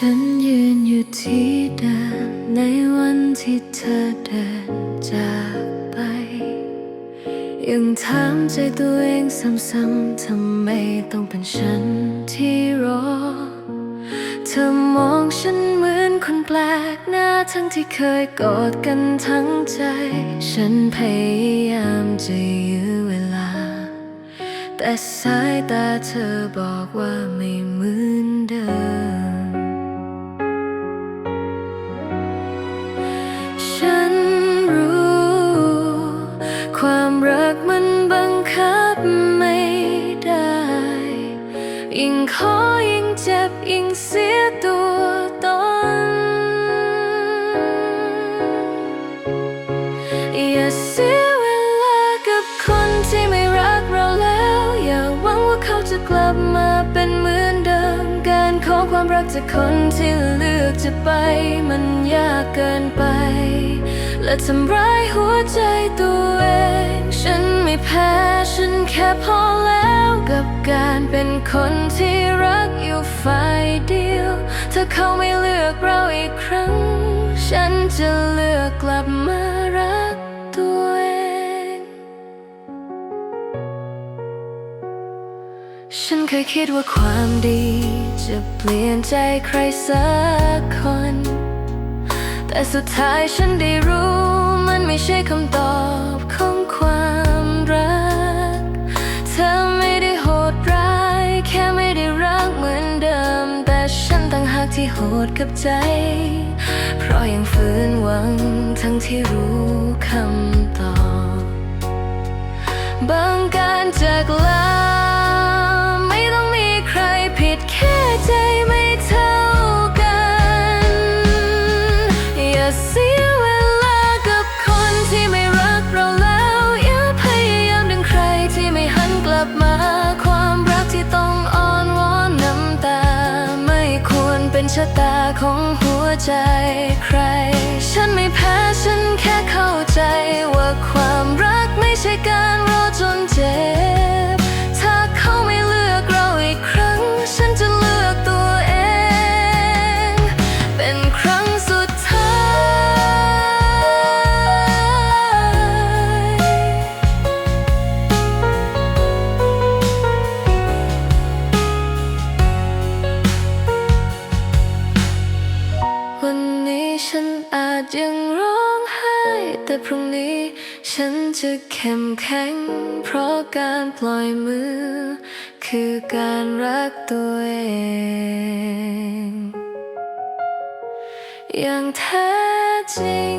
ฉันยืนอยู่ที่เดิมในวันที่เธอเดินจากไป ยังถามใจตัวเองซ้ำๆทำไมต้องเป็นฉันที่รอ เธอมองฉันเหมือนคนแปลกหน้าทั้งที่เคยกอดกันทั้งใจ ฉันพยายามจะยื้อเวลา แต่สายตาเธอบอกว่าไม่เหมือน ยิ่งขอยิ่งเจ็บยิ่งเสียตัวตนอย่าเสียเวลากับคนที่ไม่รักเราแล้ว อย่าหวังว่าเขาจะกลับมาเป็นเหมือนเดิม การขอความรักจากคนที่เลือกจะไป มันยากเกินไป และทำร้ายหัวใจตัวเอง ฉันไม่แพ้ฉันแค่พอแล้ว กับการเป็นคนที่รักอยู่ฝ่ายเดียว ถ้าเขาไม่เลือกเราอีกครั้ง ฉันจะเลือกกลับมารักตัวเอง ฉันเคยคิดว่าความดี จะเปลี่ยนใจใครสักคน แต่สุดท้ายฉันได้รู้มันไม่ใช่คำตอบ โหดกับใจ เพราะยังฝืนหวังทั้งที่รู้คำตอบบางการจาก เป็นชะตาของหัวใจใคร ฉันไม่แพ้ฉันแค่เข้าใจว่าความรักไม่ใช่การรอจน ฉันอาจยังร้องไห้ แต่พรุ่งนี้ฉันจะเข้มแข็ง เพราะการปล่อยมือ คือการรักตัวเอง อย่างแท้จริง